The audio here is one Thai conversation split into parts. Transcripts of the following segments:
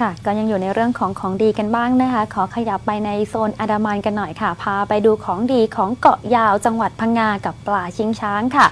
ค่ะก็ยังอยู่ในเรื่องของของดีกันบ้างนะคะ ขอขยับไปในโซนอันดามันกันหน่อยค่ะ พาไปดูของดีของเกาะยาวจังหวัดพังงากับปลาชิงช้างค่ะ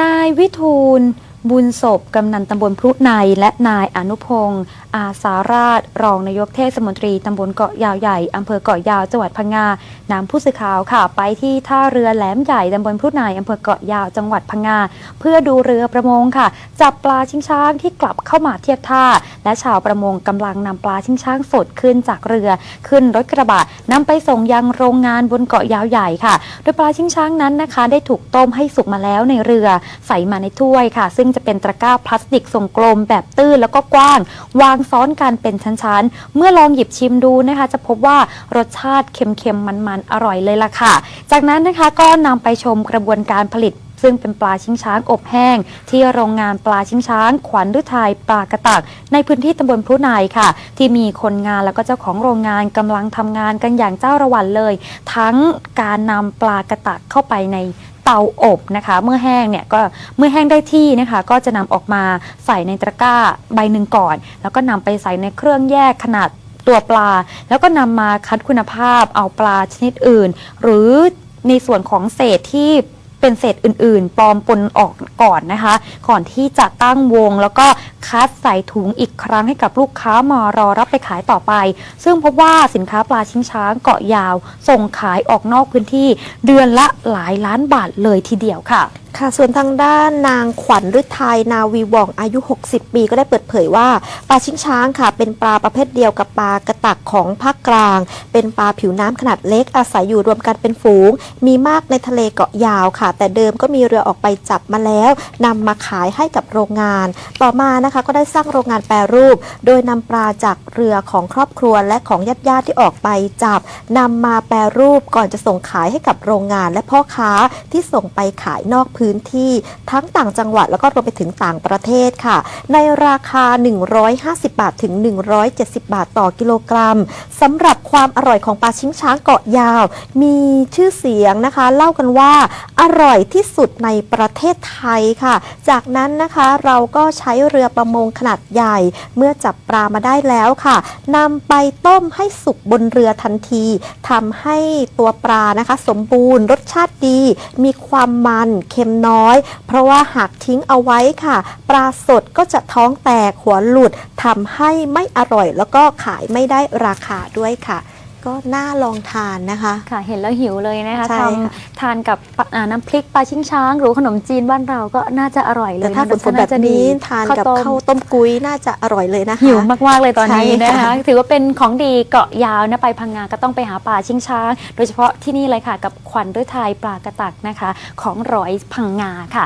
นายวิทูล บุญศพกำนันตำบลพรุในและนายอนุพงศ์อาสาราช รองนายกเทศมนตรีตำบลเกาะยาวใหญ่อำเภอเกาะยาวจังหวัดพังงานำผู้สื่อข่าวค่ะ ไปที่ท่าเรือแหลมใหญ่ตำบลพรุในอำเภอเกาะยาวจังหวัดพังงา เพื่อดูเรือประมงค่ะ จับปลาชิงช้างที่กลับเข้ามาเทียบท่า และชาวประมงกำลังนำปลาชิงช้างสดขึ้นจากเรือ ขึ้นรถกระบะนำไปส่งยังโรงงานบนเกาะยาวใหญ่ค่ะ โดยปลาชิงช้างนั้นนะคะ ได้ถูกต้มให้สุกมาแล้วในเรือ ใส่มาในถ้วยค่ะ ซึ่งจะเป็นตะกร้าพลาสติกทรงกลมแบบตื้นแล้วก็กว้าง วางซ้อนกันเป็นชั้นๆ เมื่อลองหยิบชิมดูนะคะ จะพบว่ารสชาติเค็มๆ มันๆ อร่อยเลยล่ะค่ะ จากนั้นนะคะก็นำไปชมกระบวนการผลิตซึ่งเป็นปลาชิงช้างอบแห้ง ที่โรงงานปลาชิงช้าง ขวัญฤทัยปลากระตัก ในพื้นที่ตำบลพุนายค่ะ ที่มีคนงานแล้วก็เจ้าของโรงงานกำลังทำงานกันอย่างเจ้าระวันเลย ทั้งการนำปลากระตักเข้าไปใน เตาอบนะคะ เมื่อแห้งเนี่ยก็เมื่อแห้งได้ที่นะคะ ก็จะนำออกมาใส่ในตะกร้าใบหนึ่งก่อน แล้วก็นำไปใส่ในเครื่องแยกขนาดตัวปลา แล้วก็นำมาคัดคุณภาพเอาปลาชนิดอื่น หรือในส่วนของเศษที่ เป็นเศษอื่นๆ ปลอมปนออกก่อนนะคะ ก่อนที่จะตั้งวง แล้วก็คัดใส่ถุงอีกครั้งให้กับลูกค้ามารอรับไปขายต่อไป ซึ่งพบว่าสินค้าปลาชิงช้างเกาะยาว ส่งขายออกนอกพื้นที่ เดือนละหลายล้านบาทเลยทีเดียวค่ะ ค่ะส่วนทางด้านนางขวัญฤทัยนาวีว่องอายุ 60 ปี ก็ได้เปิดเผยว่าปลาชิงช้างค่ะ เป็นปลาประเภทเดียวกับปลากระตักของภาคกลาง เป็นปลาผิวน้ำขนาดเล็กอาศัยอยู่รวมกันเป็นฝูง มีมากในทะเลเกาะยาวค่ะ แต่เดิมก็มีเรือออกไปจับมาแล้วนำมาขายให้กับโรงงาน ต่อมานะคะก็ได้สร้างโรงงานแปรรูป โดยนำปลาจากเรือของครอบครัวและของญาติญาติที่ออกไปจับนำมาแปรรูปก่อนจะส่งขายให้กับโรงงานและพ่อค้าที่ส่งไปขายนอกพื้นื้นที่ทั้งต่างจังหวัดแล้วก็รวมไปถึงต่างประเทศค่ะ ในราคา 150 บาทถึง 170 บาทต่อกิโลกรัมสำหรับความอร่อยของปลาชิงช้างเกาะยาว มีชื่อเสียงนะคะ เล่ากันว่าอร่อยที่สุดในประเทศไทยค่ะ จากนั้นนะคะเราก็ใช้เรือประมงขนาดใหญ่ เมื่อจับปลามาได้แล้วค่ะนำไปต้มให้สุกบนเรือทันทีทำให้ตัวปลานะคะ สมบูรณ์รสชาติดี มีความมันเค็มน้อย เพราะว่าหากทิ้งเอาไว้ค่ะ ปลาสดก็จะท้องแตกหัวหลุดทำให้ไม่อร่อยแล้วก็ขายไม่ได้ราคาด้วยค่ะ ก็น่าลองทานนะคะ ค่ะ เห็นแล้วหิวเลยนะคะใช่ทค่ะำทานกับปลาอ่าน้ำพริกปลาชิงช้าง หรือขนมจีนบ้านเราก็น่าจะอร่อยเลยแต่ถ้าะฝนฝนๆแบบนี้ทานกับข้าวต้มกุ้ยน่าจะอร่อยเลยนะคะ หิวมากๆเลยตอนนี้ใช่นะค่ะ คะ ถือว่าเป็นของดีเกาะยาวนะไปพังงาก็ต้องไปหาปลาชิงช้าง โดยเฉพาะที่นี่เลยค่ะ กับขวัญฤทัยปลากระตักนะคะ ของร้อยพังงาค่ะ